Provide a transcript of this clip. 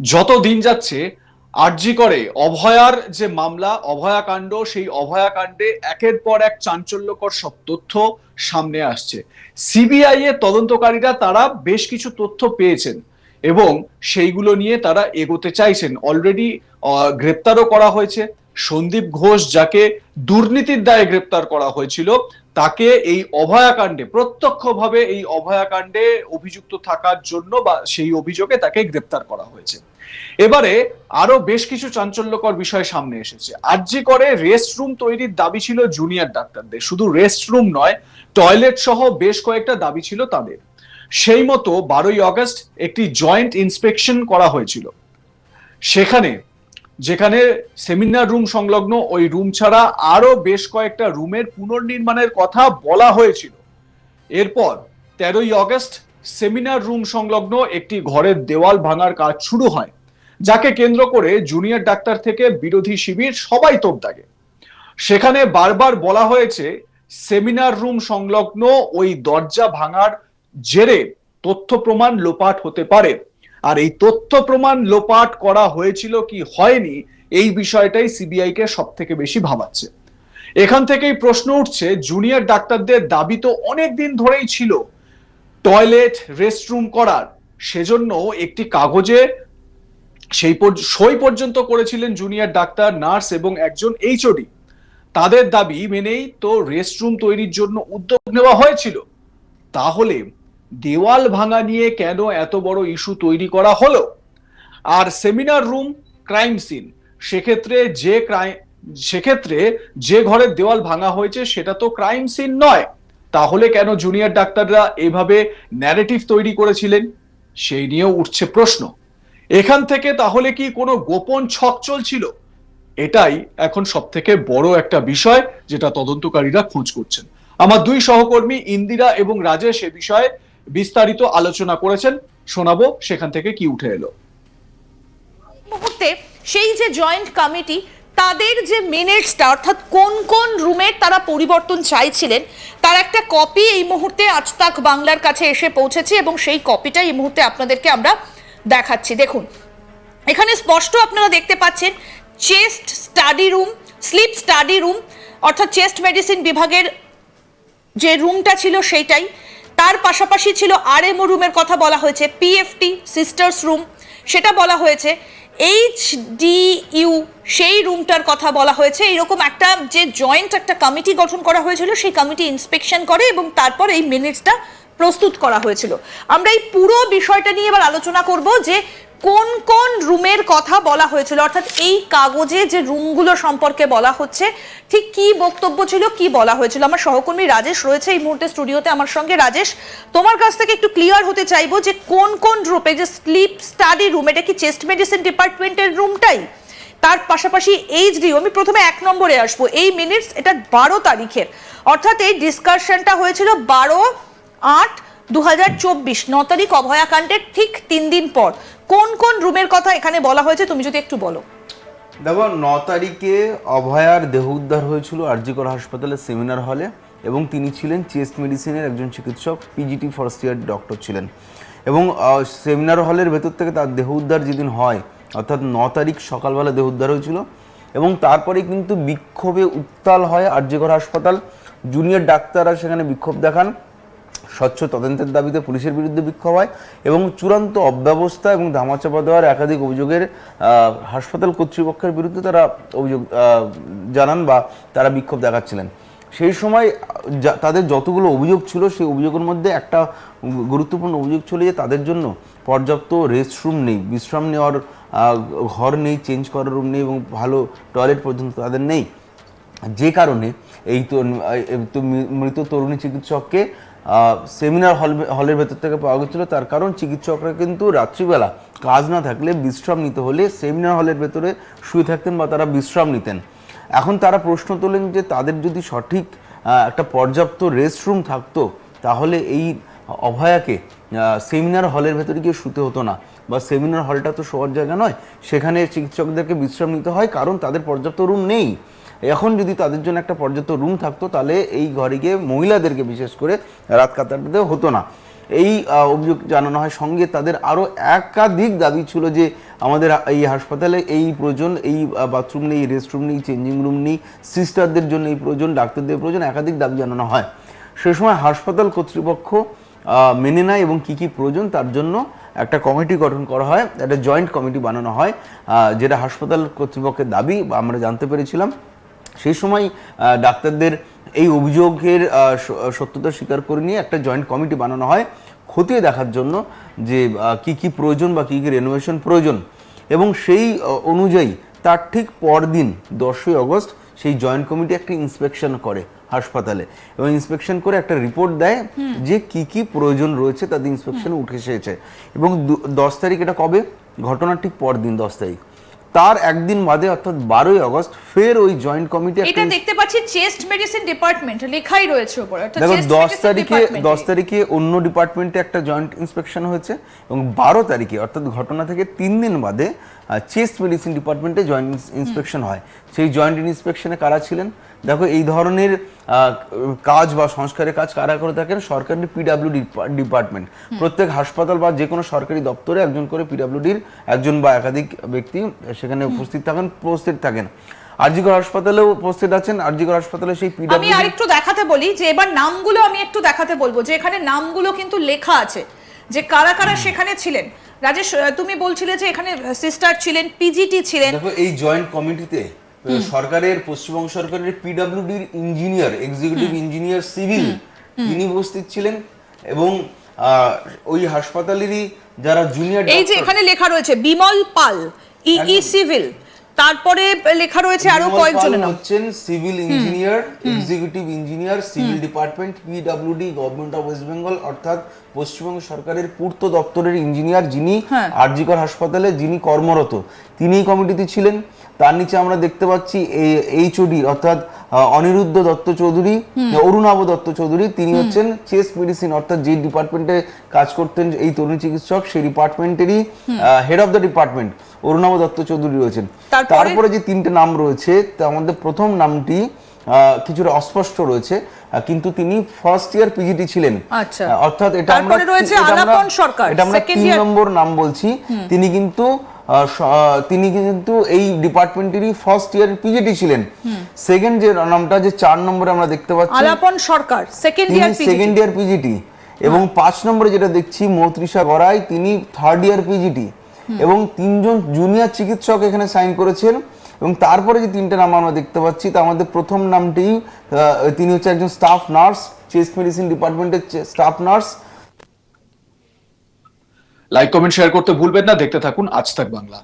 যত দিন যাচ্ছে, আরজি করে অভয়ার যে মামলা, অভয়াকাণ্ড, সেই অভয়াকাণ্ডে একের পর এক চাঞ্চল্যকর সব তথ্য সামনে আসছে। সিবিআই এর তদন্তকারীরা তারা বেশ কিছু তথ্য পেয়েছেন এবং সেইগুলো নিয়ে তারা এগোতে চাইছেন। অলরেডি গ্রেপ্তারও করা হয়েছে। সন্দীপ ঘোষ যাকে দুর্নীতির দায়ে গ্রেপ্তার করা হয়েছিল তাকে এই অভয়াকাণ্ডে, প্রত্যক্ষভাবে এই অভয়াকাণ্ডে অভিযুক্ত থাকার জন্য বা সেই অভিযোগে তাকে গ্রেপ্তার করা হয়েছে। এবারে আরও বেশ কিছু চাঞ্চল্যকর বিষয় সামনে এসেছে। আর আরজি করে রেস্ট রুম তৈরির দাবি ছিল জুনিয়র ডাক্তারদের। শুধু রেস্ট রুম নয় টয়লেট সহ বেশ কয়েকটা দাবি ছিল তাদের। সেই মতো বারোই আগস্ট একটি জয়েন্ট ইন্সপেকশন করা হয়েছিল। সেখানে যেখানে সেমিনার রুম সংলগ্ন ওই রুম ছাড়া আরও বেশ কয়েকটা রুমের পুনর্নির্মাণের কথা বলা হয়েছিল। এরপর তেরোই আগস্ট সেমিনার রুম সংলগ্ন একটি ঘরের দেওয়াল ভাঙার কাজ শুরু হয়, যাকে কেন্দ্র করে জুনিয়র ডাক্তার থেকে বিরোধী শিবির সবাই তোপ দাগে। সেখানে বারবার বলা হয়েছে, সেমিনার রুম সংলগ্ন ওই দরজা ভাঙার জেরে তথ্য প্রমাণ লোপাট হতে পারে। আর এই তথ্য প্রমাণ লোপাট করা হয়েছিল কি হয়নি, এই বিষয়টাই সিবিআই কে সব থেকে বেশি ভাবাচ্ছে। এখান থেকেই প্রশ্ন উঠছে জুনিয়র ডাক্তারদের দাবি তো অনেক দিন ধরেই ছিল টয়লেট রেস্টরুম করার। সেজন্য একটি কাগজে সেই সই পর্যন্ত করেছিলেন জুনিয়র ডাক্তার নার্স এবং একজন এইচওডি তাদের দাবি মেনেই তো রেস্টরুম তৈরির জন্য উদ্যোগ নেওয়া হয়েছিল। তাহলে দেওয়াল ভাঙা নিয়ে কেন এত বড় ইস্যু তৈরি করা হলো? আর সেমিনার রুম, ক্রাইম সিন, সেক্ষেত্রে যে ক্রাইম সেক্ষেত্রে যে ঘরের দেওয়াল ভাঙা হয়েছে সেটা তো ক্রাইম সিন নয়। তাহলে কেন জুনিয়র ডাক্তাররা এভাবে ন্যারেটিভ তৈরি করেছিলেন? সেই নিয়েও উঠছে প্রশ্ন। এখান থেকে তাহলে কি কোনো গোপন ছক চলছিল? এটাই এখন সব থেকে বড় একটা বিষয় যেটা তদন্তকারীরা খোঁজ করছেন। আমার দুই সহকর্মী, ইন্দিরা এবং রাজেশ, এ বিষয়ে বিস্তারিত আলোচনা করেছেন। শোনাবো সেখান থেকে কি উঠে এলো। মুহূর্তে সেই যে জয়েন্ট কমিটি তাদের যে মিনিটসটা অর্থাৎ কোন কোন রুমের তারা পরিবর্তন চাইছিলেন, তার একটা কপি এই মুহূর্তে আজ তাক বাংলার কাছে এসে পৌঁছেছে এবং সেই কপিটা এই মুহূর্তে আপনাদেরকে আমরা দেখাচ্ছি। দেখুন, এখানে স্পষ্ট আপনারা দেখতে পাচ্ছেন chest study room sleep study room অর্থাৎ চেস্ট মেডিসিন বিভাগের যে রুমটা ছিল সেইটাই। তার পাশাপাশি ছিল আর আরএমও রুমের কথা বলা হয়েছে পিএফটি সিস্টার্স রুম সেটা বলা হয়েছে। এইচ ইউ সেই রুমটার কথা বলা হয়েছে। এরকম একটা যে জয়েন্ট একটা কমিটি গঠন করা হয়েছিল, সেই কমিটি ইন্সপেকশন করে এবং তারপর এই মিনিটসটা প্রস্তুত করা হয়েছিল। আমরা এই পুরো বিষয়টা নিয়ে এবার আলোচনা করব যে কোন কোন রুমের কথা বলা হয়েছিল? অর্থাৎ এই কাগজে যে রুমগুলো সম্পর্কে বলা হচ্ছে, ঠিক কি বক্তব্য ছিল, কি বলা হয়েছিল? আমার সহকর্মী রাজেশ রয়েছে এই মুহূর্তে স্টুডিওতে। আমার সঙ্গে রাজেশ, তোমার কাছ থেকে একটু ক্লিয়ার হতে চাইব যে কোন কোন রূপে যে স্লিপ স্টাডি রুম এটা কি চেস্ট মেডিসিন ডিপার্টমেন্টের রুমটাই তার পাশাপাশি এইচডি আমি প্রথমে এক নম্বরে আসব। এই মিনিটস এটা বারো তারিখের। অর্থাৎ এই ডিসকাশনটা হয়েছিল বারো আট দু হাজার চব্বিশ, ন তারিখ অভয়াকাণ্ডের ঠিক তিন দিন পর। কোন কোন রুমের কথা এখানে বলা হয়েছে, তুমি যদি একটু বলো। দেখো, ন তারিখে অভয়ার দেহ উদ্ধার হয়েছিল আরজিকর হাসপাতালের সেমিনার হলে এবং তিনি ছিলেন চেস্ট মেডিসিনের একজন চিকিৎসক পিজিটি ফার্স্ট ইয়ার ডক্টর ছিলেন। এবং সেমিনার হলের ভেতর থেকে তার দেহ উদ্ধার যেদিন হয়, অর্থাৎ ন তারিখ সকালবেলা দেহ উদ্ধার হয়েছিল। এবং তারপরে কিন্তু বিক্ষোভে উত্তাল হয় আরজিকর হাসপাতাল। জুনিয়র ডাক্তাররা সেখানে বিক্ষোভ দেখান। স্বচ্ছ তদন্তের দাবিতে পুলিশের বিরুদ্ধে বিক্ষোভ হয় এবং চূড়ান্ত অব্যবস্থা এবং ধামাচাপা দেওয়ার একাধিক অভিযোগের হাসপাতাল কর্তৃপক্ষের বিরুদ্ধে তারা অভিযোগ জানান বা তারা বিক্ষোভ দেখাচ্ছিলেন। সেই সময় তাদের যতগুলো অভিযোগ ছিল, সেই অভিযোগের মধ্যে একটা গুরুত্বপূর্ণ অভিযোগ ছিল যে তাদের জন্য পর্যাপ্ত রেস্টরুম নেই, বিশ্রাম নেওয়ার ঘর নেই, চেঞ্জ করার রুম নেই এবং ভালো টয়লেট পর্যন্ত তাদের নেই। যে কারণে এই তো মৃত তরুণী চিকিৎসককে সেমিনার হল হলের ভেতর থেকে পাওয়া গেছিল। তার কারণ চিকিৎসকরা কিন্তু রাত্রিবেলা কাজ না থাকলে বিশ্রাম নিতে হলে সেমিনার হলের ভেতরে শুয়ে থাকতেন বা তারা বিশ্রাম নিতেন। এখন তারা প্রশ্ন তোলেন যে তাদের যদি সঠিক একটা পর্যাপ্ত রেস্টরুম থাকতো, তাহলে এই অভয়াকে সেমিনার হলের ভেতরে গিয়ে শুতে হতো না। বা সেমিনার হলটা তো শোয়ার জায়গা নয়, সেখানে চিকিৎসকদেরকে বিশ্রাম নিতে হয়, কারণ তাদের পর্যাপ্ত রুম নেই। এখন যদি তাদের জন্য একটা পর্যাপ্ত রুম থাকতো, তাহলে এই ঘরে গিয়ে মহিলাদেরকে বিশেষ করে রাত কাটাতে হতো না। এই অভিযোগ জানানো হয়। সঙ্গে তাদের আরও একাধিক দাবি ছিল যে আমাদের এই হাসপাতালে এই প্রয়োজন, এই বাথরুম নেই রেস্টরুম নেই চেঞ্জিং রুম নেই সিস্টারদের জন্য এই প্রয়োজন, ডাক্তারদের প্রয়োজন, একাধিক দাবি জানানো হয়। সে সময় হাসপাতাল কর্তৃপক্ষ মেনে নেয় এবং কি কি প্রয়োজন তার জন্য একটা কমিটি গঠন করা হয়, একটা জয়েন্ট কমিটি বানানো হয় যেটা হাসপাতাল কর্তৃপক্ষের দাবি, আমরা জানতে পেরেছিলাম। সেই সময় ডাক্তারদের এই অভিযোগের সত্যতা স্বীকার করে নিয়ে একটা জয়েন্ট কমিটি বানানো হয় খতিয়ে দেখার জন্য যে কি কি প্রয়োজন বা কি কি রেনোভেশন প্রয়োজন। এবং সেই অনুযায়ী তার ঠিক পরদিন দশই আগস্ট সেই জয়েন্ট কমিটি একটা ইন্সপেকশন করে হাসপাতালে। এবং ইন্সপেকশন করে একটা রিপোর্ট দেয় যে কি কি প্রয়োজন রয়েছে তাদের ইন্সপেকশন উঠে এসেছে। এবং দশ তারিখ এটা কবে? ঘটনার ঠিক পরদিন দশ তারিখ। তার একদিন বাদে অর্থাৎ বারোই আগস্ট ফের ওই জয়েন্ট কমিটি এটা দেখতে পাচ্ছি চেস্ট মেডিসিন ডিপার্টমেন্ট লেখাই রয়েছে উপরে দেখো দশ তারিখে দশ তারিখে অন্য ডিপার্টমেন্টে একটা জয়েন্ট ইন্সপেকশন হয়েছে এবং বারো তারিখে অর্থাৎ ঘটনা থেকে তিন দিন বাদে চেস্ট মেডিসিন ডিপার্টমেন্টে জয়েন্ট ইন্সপেকশন হয়। সেই জয়েন্ট ইন্সপেকশনে কারা ছিলেন? দেখো এই ধরনের কাজ বা সংস্কারের কাজ কারা করে থাকেন? সরকারি পিডাব্লিউ ডিপার্টমেন্ট প্রত্যেক হাসপাতাল বা যে কোনো সরকারি দপ্তরে একজন করে পিডাব্লিউডির একজন বা একাধিক ব্যক্তি সেখানে উপস্থিত থাকেন উপস্থিত থাকেন। আরজিকর হাসপাতালেও উপস্থিত আছেন। আরজিকর হাসপাতালে সেই আমি পিডাব্লিউ আরেকটু দেখাতে বলি যে এবার নামগুলো আমি একটু দেখাতে বলব। যে এখানে নামগুলো কিন্তু লেখা আছে যে কারা কারা সেখানে ছিলেন। রাজেশ তুমি বলছিলে যে এখানে সিস্টার ছিলেন পিজিটি ছিলেন। দেখো এই জয়েন্ট কমিটিতে সরকারের পশ্চিমবঙ্গ সরকারের পিডব্লিউডির ইঞ্জিনিয়ার এক্সিকিউটিভ ইঞ্জিনিয়ার সিভিল তিনি উপস্থিত ছিলেন এবং ওই হাসপাতালেরই যারা জুনিয়র এই যে এখানে লেখা রয়েছে বিমল পাল ইই সিভিল তারপরে লেখা রয়েছে আরও কয়েকজনের নাম। হচ্ছেন civil engineer executive engineer civil department PWD government of West Bengal অর্থাৎ পশ্চিমবঙ্গ সরকারের পূর্ত দপ্তরের ইঞ্জিনিয়ার যিনি হ্যাঁ। আরজিকর হাসপাতালে যিনি কর্মরত তিনি কমিটিতে ছিলেন। তার নিচে আমরা দেখতে পাচ্ছি এইচওডি অর্থাৎ অনিরুদ্ধ দত্ত চৌধুরী অরুণাভ দত্ত চৌধুরী তিনি হচ্ছেন চেস্ট মেডিসিন অর্থাৎ যে ডিপার্টমেন্টে কাজ করতেন এই তরুণ চিকিৎসক সেই ডিপার্টমেন্টেরই head of the department Arunava Dutta Chowdhury রয়েছেন। তারপরে? যে তিনটে নাম রয়েছে তার মধ্যে প্রথম নামটি কিছুটা অস্পষ্ট রয়েছে কিন্তু তিনি ফার্স্ট ইয়ার পিজিটি ছিলেন। আচ্ছা। অর্থাৎ এটা আমরা এটা আমরা- তিন নম্বর নাম বলছি। তিনি কিন্তু তিনি কিন্তু এই ডিপার্টমেন্টেরই ফার্স্ট ইয়ার পিজিটি ছিলেন। সেকেন্ড যে নামটা যে চার নম্বরে আমরা দেখতে পাচ্ছি Alapan Sarkar second year second year PGT এবং পাঁচ নম্বরে যেটা দেখছি মৌত্রিষা গড়াই তিনি থার্ড ইয়ার পিজিটি এবং তিনজন জুনিয়র চিকিৎসক এখানে সাইন করেছেন। এবং তারপরে যে তিনটে নাম আমরা দেখতে পাচ্ছি তার মধ্যে প্রথম নামটি তিনি হচ্ছে একজন স্টাফ নার্স চেস্ট মেডিসিন ডিপার্টমেন্টের staff nurse like comment share করতে ভুলবেন না। দেখতে থাকুন আজ তাক বাংলা।